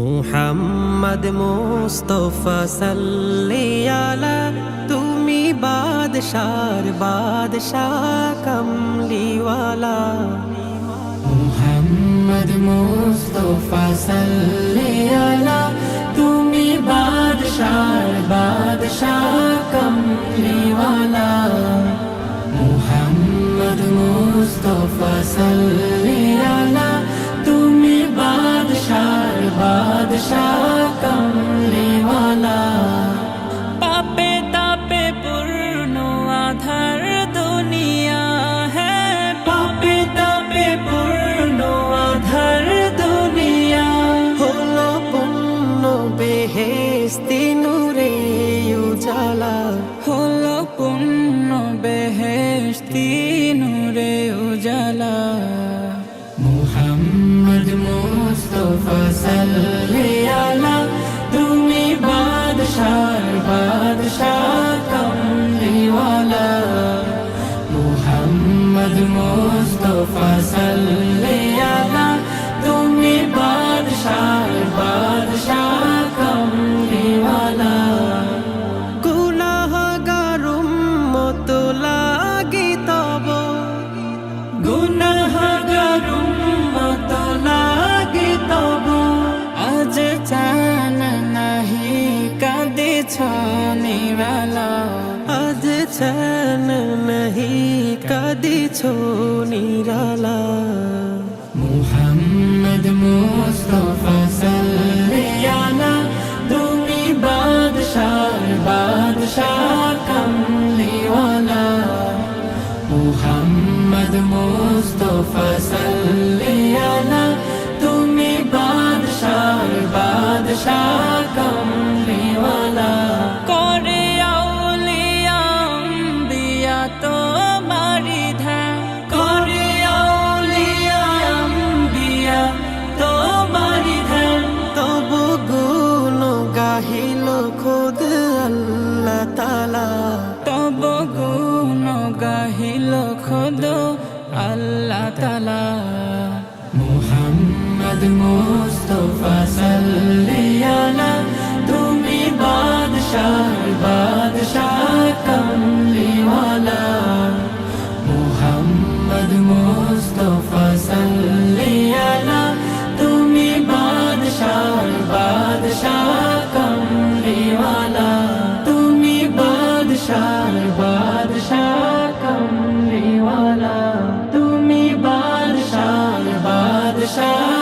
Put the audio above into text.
মুহাম্মদ মুস্তফা সাল্লি আলা, তুমি বাদশার বাদশাহ কমলিওয়ালা। মুহাম্মদ মুস্তফা সাল্লি আলা, তুমি বাদশার বাদশাহ কমলিওয়ালা। মুহাম্মদ মুস্তফা সাল্লি বাদশাহ পাপে তাপে আধার পাপে তাপে বেহেস্তি উজালা হলো পূর্ণ বেহেশতি নূরে উজালা সাল্লি আলা তুমি বাদশার বাদশাহ কমলিওয়ালা। মুহাম্মদ মুস্তফা সাল্লি আলা चैन नहीं कदी छो निराला मुहम्मद मुस्तफा सल्लियाना तुमी बादशाह बादशाह कमली वाला मुहम्मद मुस्तफा सल्लियाना চাহিল খোদ আল্লাহ তালা তব গুণ গাহিল খোদ আল্লাহ তালা মোহাম্মদ মোস্তফা সাল্লিয়ানা তুমি বাদশাহ বাদশাহ কমলিওয়ালা। মোহাম্মদ মোস্তফা সাল্লিয়ানা তুমি বাদশাহ বাদশাহ 山